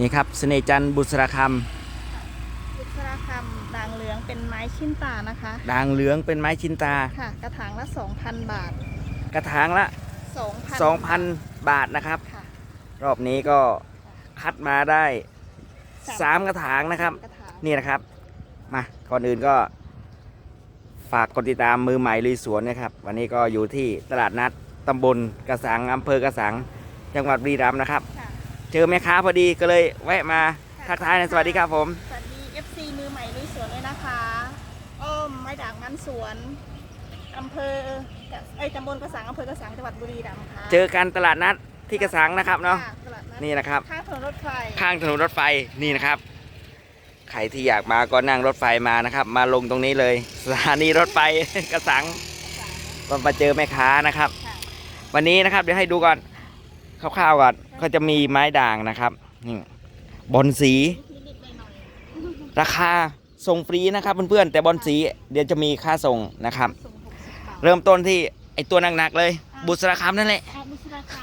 นี่ครับเสน่ห์จันทร์บุษราคบุษราคำด่างเหลืองเป็นไม้ชิ้นตานะคะำด่างเหลืองเป็นไม้ชินตา ค่ะ กระถางละ 2,000 บาท กระถางละ 2,000 2,000 บาทนะครับ ค่ะ รอบนี้ก็คัดมาได้3กระถางนะครับ กระถางนี่นะครับ มา ก่อนอื่นก็ ฝากกดติดตามมือใหม่ลุยสวนนะครับ วันนี้ก็อยู่ที่ตลาดนัดตำบลกระสังอำเภอกระสัง จังหวัดบุรีรัมย์นะครับ ค่ะ เจอแม่ค้าพอดีก็เลยแวะมาทักทายนะสวัสดีครับผม สวัสดี FC มือใหม่ลุยสวนเลยนะคะอ้อมไม้ด่างมันสวนอำเภอกระเอ้ยตำบลกระสังอำเภอกระสังจังหวัดบุรีรัมย์ค่ะเจอกันตลาดนัดที่กระสังนะครับเนาะค่ตลาดนัดนี่นะครับ ข้างถนนรถไฟข้างถนนรถไฟนี่นะครับใครที่อยากมาก็นั่งรถไฟมานะครับ มาลงตรงนี้เลยสถานีรถไฟกระสังก็มาเจอแม่ค้านะครับค่ะวันนี้นะครับเดี๋ยวให้ดูก่อน คร่าวๆก่อนก็จะมีไม้ด่างนะครับนี่บอลสีนิดๆหน่อยราคาส่งฟรีนะครับเพื่อนๆแต่บอลสีเดี๋ยวจะมีค่าส่งนะครับๆส่ง60บาทเริ่มต้นที่ไอตัวหนักๆเลย บุษราคำนั่นแหละอะบุษราค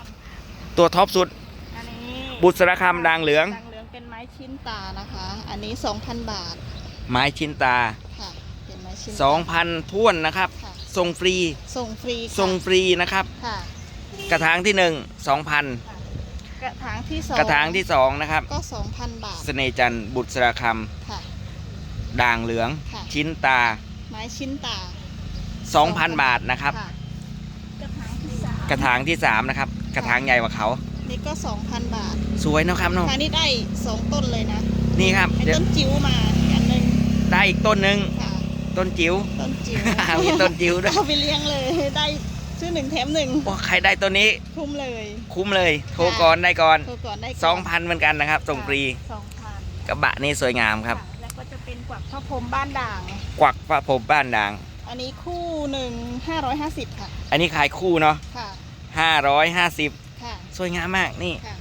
ตัวท็อปสุดำอันนี้บุษราคำด่างเหลืองด่างเหลืองเป็นไม้ชิ้นตานะคะ อันนี้ 2,000 บาทไม้ชิ้นตา ค่ะเป็นไม้ชิ้นตา2,000ท้วนนะครับค่ะส่งฟรีส่งฟรีค่ะส่งฟรีนะครับ ค่ะ กระถางที่หนึ่งสองพันกระถางที่สองกระถางที่สองนะครับ ก็2,000บาท เสน่ห์จันทร์บุษราคค่ะำด่างเหลือง ค่ะ ชิ้นตา ไม้ชิ้นตา2,000 บาทนะครับค่ะกระถางที่สามกระถางที่สามนะครับ กระถางใหญ่กว่าเขา นี่ก็2,000บาทสวยเนอะครับเนาะทางนี้ได้2ต้นเลยนะนี่ครับไอ้เดี๋ยวต้นจิ๋วมาอีกอันหนึงได้อีกต้นหนึ่งค่ะต้นจิ๋ว ต้นจิ๋ว มีต้นจิ๋วด้วย เอาไปเลี้ยงเลยได้ ซื้อหนึ่งแถมหนึ่งว่าใครได้ต้นนี้ คุ้มเลย คุ้มเลย โทรก่อนได้ก่อนโทรก่อนได้ก่อน2,000เหมือนกันนะครับ ส่งฟรีสองพันกระบะนี่สวยงามครับะแล้วก็จะเป็นกวักพระพรหมบ้านด่าง กวักพระพรหมบ้านด่าง อันนี้คู่หนึ่งห้าร้อยห้าสิบค่ะ อันนี้ขายคู่เนาะค่ะ550ค่ะ สวยงามมากนี่ค่ะ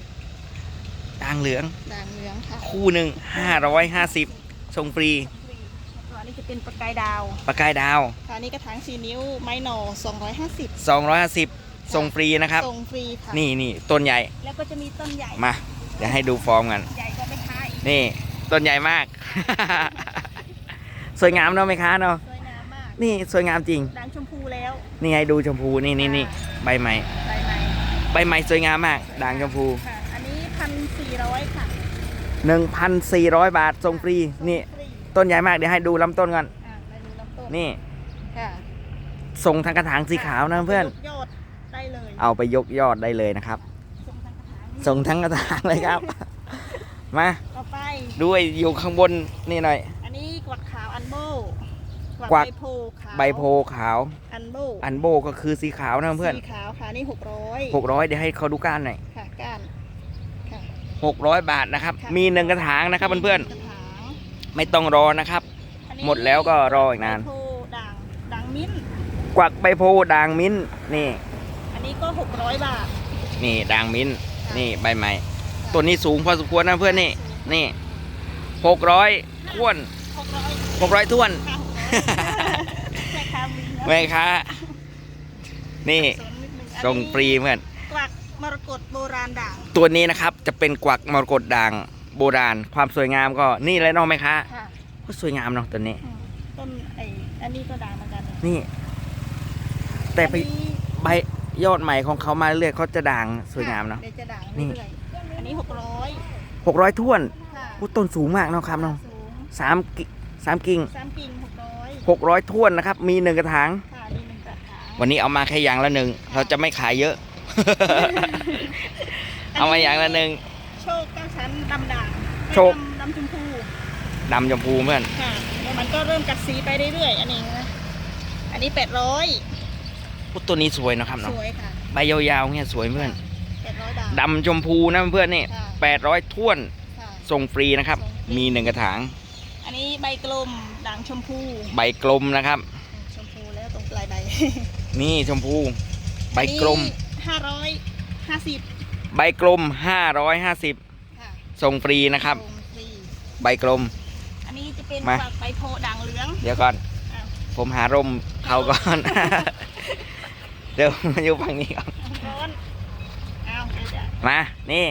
ด่างเหลืองด่างเหลืองค่ะ คู่หนึ่ง550ส่งฟรีฟรีแล้วก็อันนี้จะ เป็นประกายดาวปากกายดาว ค่ะอันนี้กระถางสี่นิ้วไม้หน่อสองร้อยห้าสิบ250ส่งฟรีนะครับ ส่งฟรีค่ะนี่นี่ต้นใหญ่ แล้วก็จะมีต้นใหญ่ มา เดี๋ยวให้ดูฟอร์มกัน ใหญ่กว่าแม่ค้าอีกนี่ ต้นใหญ่มาก สวยงามเนาะไหมค้าเนาะ สวยงามมากนี่สวยงามจริง ด่างชมพูแล้วนี่ไงดูชมพูนี่นี่นี่ใบใหม่ ใบไม้ใบใหม่สวยงามมาก ด่างชมพู ค่ะ อันนี้พันสี่ร้อยค่ะ1,400 บาทส่งฟรี นี่ฟรี ต้นใหญ่มากเดี๋ยวให้ดูลำต้นก่อนอะมาดูลำต้นนี่ค่ะส่งทางกระถางสีขาวนะเพื่อน ยกยอดได้เลยเอาไปยกยอดได้เลยนะครับส่งทางกระถางส่งทั้งกระถางเลยครับ มาต่อไปดูไอ้อยู่ข้างบนนี่หน่อย อันนี้กวักขาวอันโบกวักใบโพขาวใบโพขาว อันโบอันโบก็คือสีขาวนะเพื่อนสีขาวค่ะนี่หกร้อยหกร้อยเดี๋ยวให้เขาดูก้านหน่อยค่ะก้านค่ะหกร้อยบาทนะครับ ค่ะ มีหนึ่งกระถางนะครับเพื่อนกระถางๆ ไม่ต้องรอนะครับ อันนี้หมดแล้วก็รออีกนาน ใบโพด่างด่างมิ้นท์กวักใบโพด่างมิ้นท์นี่ อันนี้ก็หกร้อยบาท นี่ด่างมิ้นท์นี่ใบใหม่ตัวนี้สูงพอสมควรนะเพื่อนนี่นี่หกร้อยท้วนหกร้อยหกร้อยท้วนค่ะแม่ค้ามีนะแม่ค้านี่สนนิดนึอันนี้ส่งฟรีเพื่อนกวักมรกตโบราณด่างตัวนี้นะครับจะเป็นกวักมรกตด่าง โบราณ ความสวยงามก็นี่เลยเน้องไหมคะค่ะก็สวยงามเนาะตัวนี้ อืมต้นไอ้อันนี้ก็ด่างเหมือนกันนี่ แต่ไปอันนี้ใบยอดใหม่ของเขามาเรื่อยเขาจะด่างสวยงามเนาะ เดี๋ยวจะด่างนี่ เรื่อยๆอันนี้หกร้อยหกร้อยท้วนค่ะ อู้ต้นสูงมากเนาะครับเนาะสูงสามกิสามกิ่งสามกิ่งหกร้อยหกร้อยท้วนนะครับ มีหนึ่งกระถาง ค่ะมีหนึ่งกระถางวันนี้เอามาแค่อย่างละหนึ่ง เราจะไม่ขายเยอะ เอามาอย่างละหนึ่ง โชคเก้าชั้นดำด่างโชคดำดำชมพูดำชมพูเพื่อนค่ะแล้วมันก็เริ่มกัดสีไปเรื่อยๆอันนี้นะอันนี้แปดร้อยอู้ตัวนี้สวยนะครับสเนาะวยค่ะใบยาวๆเนี่ยสวยเพื่อนแปดร้อยบาท ดำชมพูนะเพื่อนนี่ค่ะ แปดร้อยท้วนค่ะส่งฟรีนะครับส่งฟรีมีหนึ่งกระถางอันนี้ใบกลมด่างชมพูใบกลมนะครับ ชมพูแล้วตรงปลายใบนี่ชมพู ใบกลม ห้าร้อยห้าสิบใบกลม 550ค่ะ ส่งฟรีนะครับส่งฟรีใบกลม อันนี้จะเป็นมา ฝักใบโพด่างเหลือง เดี๋ยวก่อน อ้าว ผมหาร่มเขาก่อน เดี๋ยวมาอยู่ฝั่งนี้ก่อนร้อนอ้าวเดี๋ยวจะมา นี่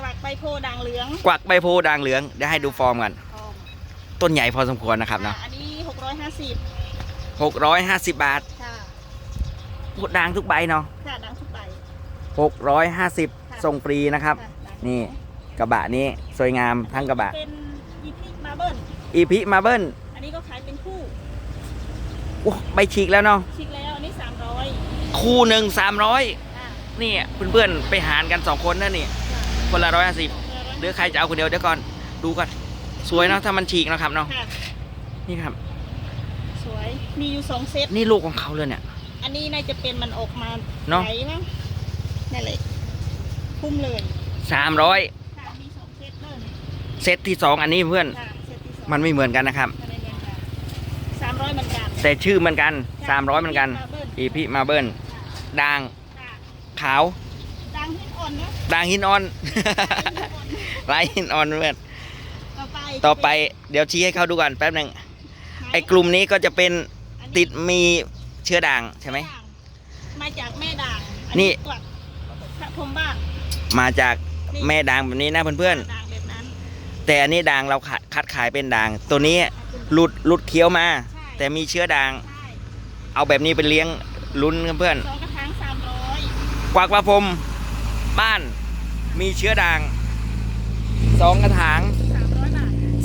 กวักใบโพธิ์ด่างเหลืองกวักใบโพธิ์ด่างเหลืองเดี๋ยวให้ดูฟอร์มกัน ทองต้นใหญ่พอสมควรนะครับเนาะอ่อันนี้หกร้อยห้าสิบหกร้อยห้าสิบบาทค่ะด่างทุกใบเนาะค่ะด่างทุกใบหกร้อยห้าสิบค่ะส่งฟรีนะครับ ค่ะด่างนี่ก ระบะนี้สวยงามทั้งกระบะ เป็นอีพิมาเบิลอีพิมาเบิลอันนี้ก็ขายเป็นคู่โอ้ใบฉีกแล้วเนาะชิกแล้วอันนี้สามร้อยคู่หนึ่งสามร้อยค่ะนี่เพื่อนๆไปหารกันสองคนนั่นนี่ค่ะคนละร้อยห้าสิบหรือใครจะเอาคนเดียวเดี๋ยวก่อนดูก่อนสวยเนาะถ้ามันฉีกนะครับเนาะค่ะนี่ครับ สวยมีอยู่สองเซตนี่ลูกของเขาเลยเนี่ย อันนี้น่าจะเป็นมันออกมาเนอะไหมั้งนั่นแหละพุ่มเลยสามร้อย ค่ะมีสองเซตเลย เซตที่สองอันนี้เพื่อนค่ะเซตที่สองมันไม่เหมือนกันนะครับอะไรเงี้ยค่ะสามร้อยเหมือนกันแต่ชื่อเหมือนกันสามร้อยเหมือนกันมาเบิ้ลอีพิมาเบิลด่างค่ะขาวดังหินอ่อนเนาะด่างหินอ่อนดังหินอ่อน ลายหินอ่อนเพื่อนต่อไปต่อไปเดี๋ยวชี้ให้เขาดูก่อนแป๊บหนึ่งไอ้กลุ่มนี้ก็จะเป็นอันนี้ติดมีเชื้อด่างใช่ไหมด่างมาจากแม่ด่างนี่ กวักพระพรหมบ้านมาจากนี่แม่ด่างแบบนี้นะเพื่อนด่าง แบบนั้นๆแต่อันนี้ด่างเราคัดคัดขายเป็นด่าง ตัวนี้หลุดหลุดเคี้ยวมาใช่แต่มีเชื้อด่างใช่เอาแบบนี้ไปเลี้ยงลุ้นเพื่อนสองกระถางสามร้อยๆกวากประพรมบ้านมีเชื้อด่างสองกระถาง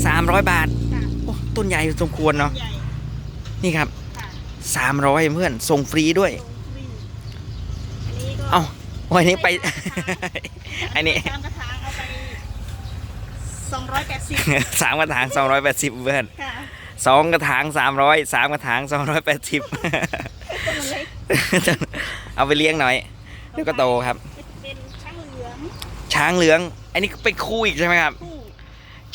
สามร้อยบาท300บาทค่ะโอ้ต้นใหญ่สมควรเนาะใหญ่นี่ครับค่ะ300เพื่อนส่งฟรีด้วยส่งฟรีอันนี้ก็เอ้าวันนี้ไปอันนี้ ตามกระถางเอาไปสองร้อยแปดสิบสามกระถาง280เพื่อนค่ะสองกระถาง300สามกระถาง280ต้นมันเล็กเอาไปเลี้ยงหน่อยเดี๋ยวก็โตครับ เป็นช้างเหลืองช้างเหลือง อันนี้เป็นคู่อีกใช่ไหมครับ คู่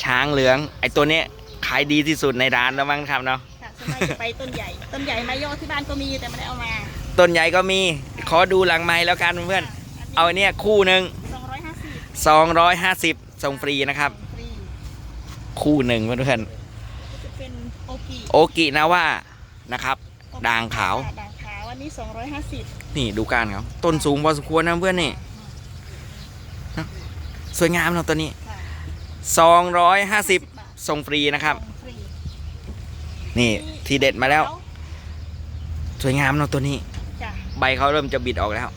ช้างเหลือง ไอตัวเนี้ยขายดีที่สุดในร้านแล้วมั้งครับเนาะค่ะสวนมากจะไปต้นใหญ่ ต้นใหญ่ไม้ย่อที่บ้านก็มีแต่ไม่ได้เอามาต้นใหญ่ก็มีขอดูหลังไม้แล้วกันเพื่อน เอาอันเนี้ยคู่หนึ่งสองร้อยห้าสิบ250 ส่งฟรีนะครับฟรี คู่หนึ่งเพื่อนก็จะเป็นโอกิๆโอกินาว่านะครับ ด่างขาวค่ะด่างขาวอันนี้สองร้อยห้าสิบนี่ดูการเขาต้นสูงพอสมควรนะเพื่อนนี่นะสวยงามเนาะตัวนี้ ค่ะ250 บาทส่งฟรีนะครับ ส่งฟรีนี่ทีเด็ดมาแล้ว สวยงามเนาะตัวนี้ จ้ะใบเขาเริ่มจะบิดออกแล้ว ค่ะ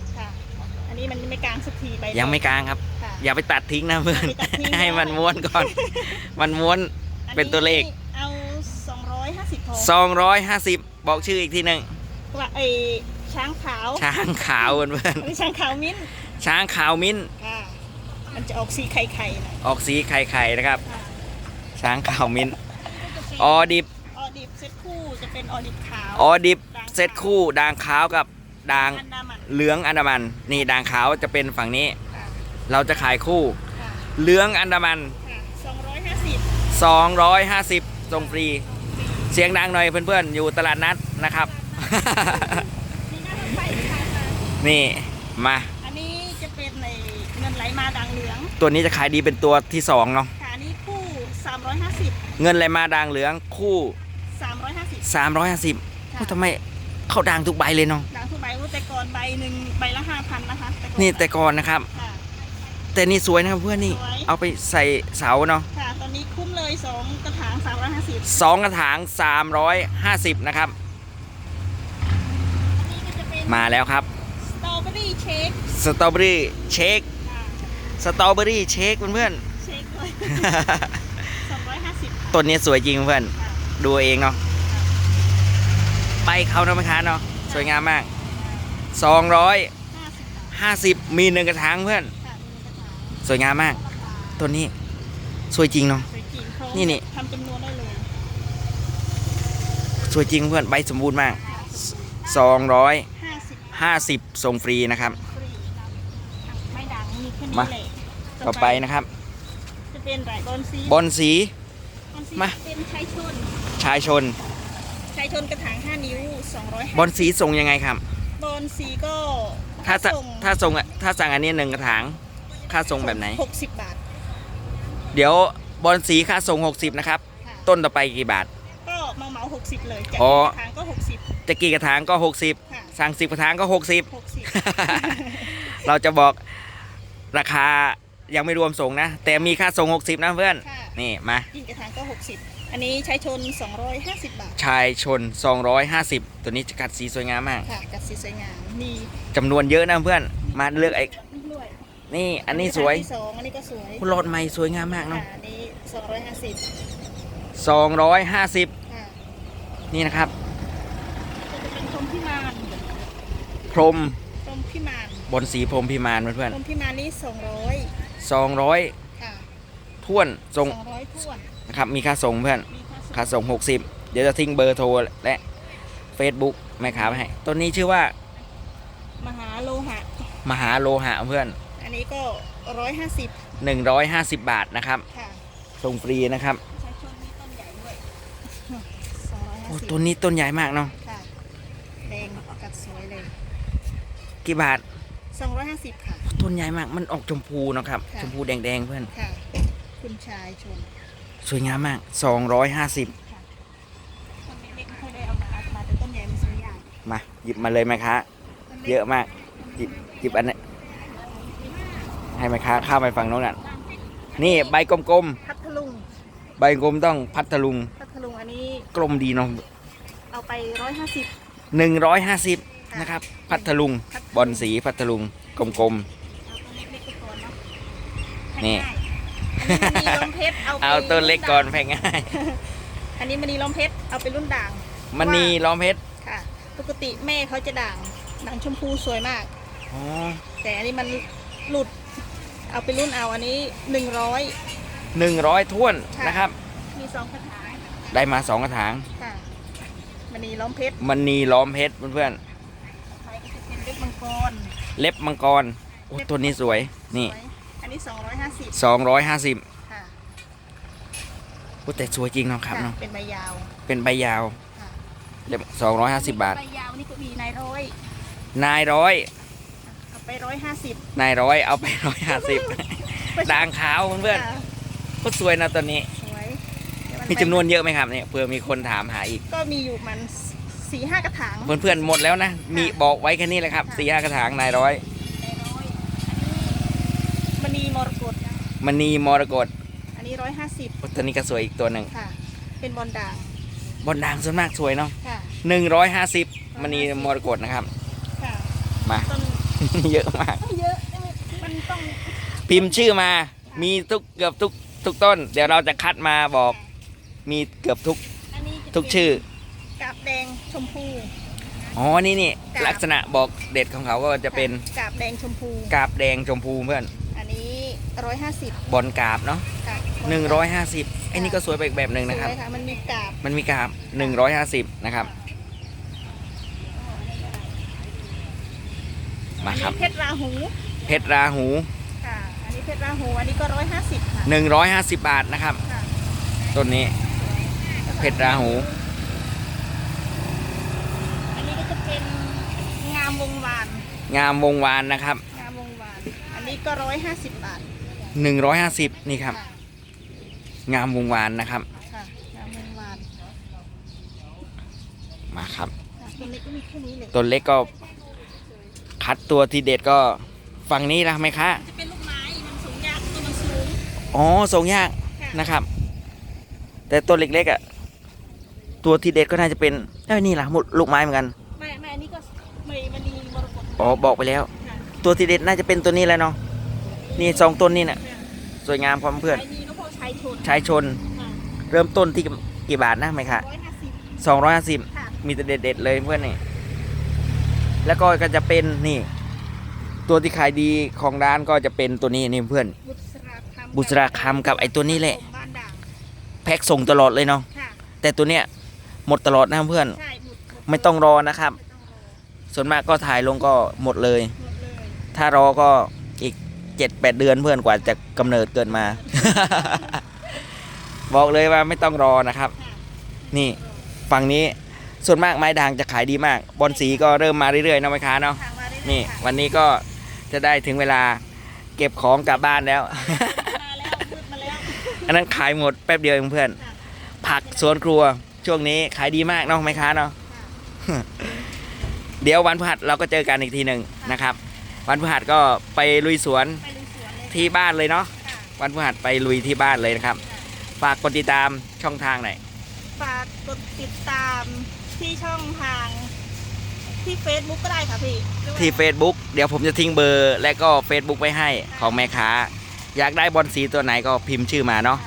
อันนี้มันไม่กลางสักทีใบยังไม่กลางครับค่ะ อย่าไปตัดทิ้งนะเพื่อน อย่าไปตัดทิ้งให้มันม้วนก่อน มันม้วน อัเป็นตัวเลข เอาสองร้อยห้าสิบพอ250 บอกชื่ออีกทีหนึ่งว่าไอ้ช้างขาว ช้างขาวเพื่อนอันนี้ช้างขาวมิ้นท์ๆช้างขาวมิ้นท์ค่ะมันจะออกสีไข่ไข่ๆหน่อยออกสีไข่ๆนะครับค่ะช้างขาวมิ้นท์ก็จะเป็นออดิบ ออดิบเซตคู่จะเป็นออดิบขาวออดิบเซตคู่ด่างขาวกับด่างอันดามันเหลืองอันดามัน นี่ด่างขาวจะเป็นฝั่งนี้ค่ะ เราจะขายคู่ค่ะเหลืองอันดามัน ค่ะสองร้อยห้าสิบ250ส่งฟรี เสียงดังหน่อยเพื่อนๆ อยู่ตลาดนัดนะครับนี่น่าจะไปค่ะค่ะนี่มาอันนี้จะเป็นในเงินไหลมาด่างเหลืองตัวนี้จะขายดีเป็นตัวที่สองเนาะค่ะอันนี้คู่สามร้อยห้าสิบเงินอะไรมาด่างเหลืองคู่ สามร้อยห้าสิบ350โอ้ทำไมเขาด่างทุกใบเลยเนาะด่างทุกใบว่าแต่ก่อนใบหนึ่งใบละห้าพันนะคะก่อนี่แต่ก่อนนะครับ ค่ะ แต่นี่สวยนะครับเพื่อนนี่ สวย เอาไปใส่เสาเนาะค่ะ ตอนนี้คุ้มเลยสองกระถางสามร้อยห้าสิบสองกระถาง 350 นะครับนี่ก็จะเป็นมาแล้วครับ สตรอเบอรี่เชคสตรอเบอรี่เชค ค่ะสตรอเบอรี่เชคเพื่อนเชคเลยๆสองร้อยห้าสิบต้นนี้สวยจริงเพื่อน ค่ะดูเองเนาะ ไปเขาเนาะแม่ค้าเนาะ สวยงามมากห้าสิบบาท250 มีหนึ่งกระถางเพื่อน สวยงามมากต้นนี้สวยจริงเนาะสวยจริงเขานี่นี่ ทำจำนวนได้เลยสวยจริงเพื่อนใบสมบูรณ์มาก ห้าสิบ250 ส่งฟรีนะครับ ฟรีไม่ดังมีแค่นี้มา แหละต่อไปนะครับ จะเป็นไรบอลซีบอลสี บอลซีมา เป็นชายชนชายชน ชายชนกระถางห้านิ้วสองร้อยบอลสีส่งยังไงครับ บอลซีก็ถ้าจะส่งถ้าส่งอะถ้าสั่งอันนี้หนึ่งกระถาง ค่าส่งแบบไหนหกสิบบาท เดี๋ยวบอลสีค่าส่ง60 นะครับ ค่ะ ต้นต่อไปกี่บาท ก็เมาเมาหกสิบเลยจากอ๋อกระถางก็หกสิบจะกี่กระถางก็ค่ะ60สั่ง 10 กระถางก็60หกสิบเราจะบอกราคายังไม่รวมส่งนะ แต่มีค่าส่ง 60 นะเพื่อน ค่ะนี่มา กินกระถางก็60อันนี้ใช้ชน250บาท ชายชน 250 ตัวนี้จะกัดสีสวยงามมาก ค่ะ กับสีสวยงาม มีจำนวนเยอะนะเพื่อน มาเลือกไอ้ นี่ด้วยนี่อันนี้สวยกระถางที่สองอันนี้ก็สวยคุณโหลดใหม่สวยงามมากค่ะเนาะอันนี้250 250 ค่ะนี่นะครับ ก็จะเป็นพรหมพิมานพรมพรหมพิมานบนสีพรมพิมานเพื่อนพรหมพิมานนี้200ๆ200ค่ะท้วนส่ง200ท้วนนะครับมีค่าส่งเพื่อน มีค่าส่งค่าส่ง 60 เดี๋ยวจะทิ้งเบอร์โทรและ Facebook แม่ค้าไว้ให้ต้นนี้ชื่อว่า มหาโลหะมหาโลหะเพื่อนอั นนี้ก็150 150 บาทนะครับค่ะส่งฟรีนะครับใช้ชนนี้ต้นใหญ่ด้วยโอ้250ต้นนี้ต้นใหญ่มากเนาะค่ะแดงกัดสวยเลยกี่บาท250ค่ะ ต้นใหญ่มากมันออกชมพูเนาะครับค่ะ ชมพูแดงๆเพื่อนค่ะ คุณชายชนสวยงามมาก 250 ต้นเล็กๆไม่ค่อยได้เอามาเอามาแต่ต้นใหญ่มันสวยใหญ่มาหยิบมาเลยแม่ค้าต้นล็กเยอะมากหยิบหยิบอันนี้ ให้แม่ค้าเข้าไปฝั่งโน้นอะนี่ใบกลมพัทลุงๆใบกลมต้องพัทลุงพัทลุงอันนี้กลมดีเนาะเอาไป150 150นะครับพัทลุงบอลสีพัทลุงกลม เอาต้นเล็กๆไปก่อนเนาะให้นี่ง่ายอันนี้มณีล้อมเพชรเอาๆไปเอาต้นเล็กก่อนแพงง่ายอันนี้มณีล้อมเพชรเอาไปรุ่นด่างมันนีล้อมเพชรค่ะ ปกติแม่เขาจะด่างด่างชมพูสวยมาก อ๋อแต่อันนี้มันหลุด เอาไปรุ่นเอาอันนี้100หนึ่งร้อยท้วนค่ะ นะครับ มีสองกระถางได้มาสองกระถางค่ะมณีล้อมเพชรมันนีล้อมเพชรเพื่อนไทยก็จะเป็นเล็บมังกรๆเล็บมังกรโอ้ตัวนี้สวยนี่สวยอันนี้250สองร้อยห้าสิบค่ะโอ้แต่สวยจริงเนาะครับค่ะเนาะเป็นใบยาว เป็นใบยาวค่ะเล็บสองร้อยห้าสิบบาท ใบยาวนี่ก็มีนายร้อยนายร้อยเอา ไปร้อยห้าสิบนายร้อยเอาไปร้อยห้าสิบด่างขาวเพื่อนค่ะๆก็สวยนะตัวนี้ สวยเดี๋ยมีจำนวนเยอะไหมครับเนี่ยเผื่อมีคนถามหาอีก ก็มีอยู่มันสี่ห้ากระถาง เพื่อนๆหมดแล้วนะ มีบอกไว้แค่นี้เลยครับค่ะสี่ห้ากระถางนายร้อยนายร้อยอันนี้มณีมรกตมณีมรกตอันนี้ร้อยห้าสิบโอ้ตัวนี้ก็สวยอีกตัวหนึ่งค่ะ เป็นบอลด่างบนด่างส่วนมากสวยเนาะค่ะหนึ่งร้อยห้าสิบมณีมรกตนะครับค่ะมาต้น เยอะมาก เยอะ มันต้องพิมพ์ชื่อมา มีทุกเกือบทุกทุกต้น เดี๋ยวเราจะคัดมาบอก มีเกือบทุกอันนี้จะทุกชื่อ กาบแดงชมพูอ๋อ นี่นี่กาบลักษณะบอกเด็ดของเขาก็จะเป็นกาบแดงชมพูกาบแดงชมพูเพื่อน อันนี้ร้อยห้าสิบบอลกาบเนาะกาบหนึ่งร้อยห้าสิบไอ้นี่ก็สวยไปอีกแบบหนึ่งนะครับ สวยค่ะมันมีกาบมันมีกาบหนึ่งร้อยห้าสิบนะครับ มาครับอันนี้เพชรราหู เพชรราหู ค่ะ อันนี้เพชรราหู อันนี้ก็ร้อยห้าสิบค่ะหนึ่งร้อยห้าสิบบาทนะครับ ค่ะ ต้นนี้ เพชรราหู อันนี้ก็จะเป็นงามวงวาน งามวงวานนะครับ งามวงวาน อันนี้ก็ร้อยห้าสิบบาทหนึ่งร้อยห้าสิบนี่ครับค่ะงามวงวานนะครับ ค่ะงามวงวานมาครับ ค่ะตัวเล็กก็มีแค่นี้เลย ต้นเล็กก็ คัดตัวที่เด็ดก็ฝั่งนี้นะไหมคะจะเป็นลูกไม้มันสูงยากตัวมันสูงอ๋อส่งยากค่ะนะครับ แต่ต้นเล็กๆอะตัวที่เด็ดก็น่าจะเป็นเอ้ยนี่ล่ะหมดลูกไม้เหมือนกันไม่ไม่อันนี้ก็ไม่มันมีมรกตอ๋อบอกไปแล้วค่ะตัวที่เด็ดน่าจะเป็นตัวนี้แหล้วเนาะนี่สองต้นนี่น่ะค่ะสวยงามความเพื่อนใช้ดีก็พอใช้ชนชายชนค่ะเริ่มต้นที่กี่บาทนะไหมคะร้อยห้าสิบสองร้อยห้าสิบค่ะมีแต่เด็ดๆเลยเพื่อนนี่ แล้วก็ก็จะเป็นนี่ ตัวที่ขายดีของร้านก็จะเป็นตัวนี้นี่เพื่อน บุษราคำบุษราคำกับไอ้ตัวนี้แหละ บ้านด่างแพ็คส่งตลอดเลยเนาะค่ะแต่ตัวเนี้ยหมดตลอดนะเพื่อน ใช่หมดหดไม่ต้องรอนะครับ ไม่ต้องรอส่วนมากก็ถ่ายลงก็หมดเลย หมดเลยถ้ารอก็อีกเจ็ดแปดเดือนเพื่อนกว่าจะกำเนิดเกิดมา บอกเลยว่าไม่ต้องรอนะครับ ค่ะนี่ ฝั่งนี้ ส่วนมากไม้ด่างจะขายดีมาก บอลสีก็เริ่มมาเรื่อยๆเนาะไหมค้าเนาะทางมาได้เลยนี่ค่ะวันนี้ก็จะได้ถึงเวลาเก็บของกลับบ้านแล้ว มาแล้วมืดมาแล้ว อันนั้นขายหมดแป๊บเดียวเองเพื่อน ค่ะ ผักสวนครัวช่วงนี้ขายดีมากเนาะไหมค้าเนาะค่ะเดี๋ยววันพฤหัสเราก็เจอกันอีกทีหนึ่งนะครับ วันพฤหัสก็ไปลุยสวนไปลุยสวนเลยที่บ้านเลยเนาะ ค่ะ วันพฤหัสไปลุยที่บ้านเลยนะครับ ฝากกดติดตามช่องทางหน่อย ฝากกดติดตาม ที่ช่องทางที่ Facebook ก็ได้ค่ะพี่หรือว่าที่ Facebook เดี๋ยวผมจะทิ้งเบอร์ และก็ Facebook ไว้ให้ของแม่ค้า อยากได้บอลสีตัวไหนก็พิมพ์ชื่อมาเนาะ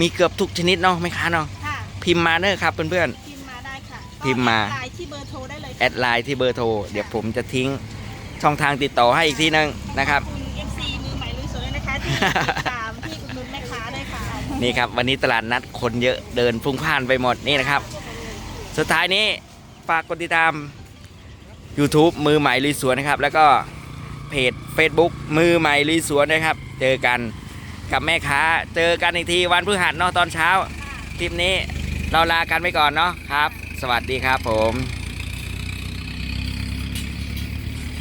มีเกือบทุกชนิดเนาะแม่ค้าเนาะค่ะพิมพ์มาเนอะครับเพื่อน พิมพ์มาได้ค่ะพิมพ์มา ก็แอดไลน์ที่เบอร์โทรได้เลยๆแอดไลน์ที่เบอร์โทรเดี๋ยวผมจะทิ้งช่องทางติดต่อให้อีกทีนึงนะครับ ขอบคุณ FC มือใหม่ลุยสวนเลยนะคะที่ติดตามที่อุดหนุนแม่ค้าด้วยค่ะ นี่ครับวันนี้ตลาดนัดคนเยอะเดินพลุ่งพล่านไปหมดนี่นะครับ สุดท้ายนี้ฝากกดติดตาม YouTube มือใหม่ลุยสวนนะครับ แล้วก็เพจ Facebook มือใหม่ลุยสวนนะครับ เจอกันกับแม่ค้า เจอกันอีกทีวันพฤหัสเนาะตอนเช้าคลิปนี้เราลากันไปก่อนเนาะครับ สวัสดีครับผม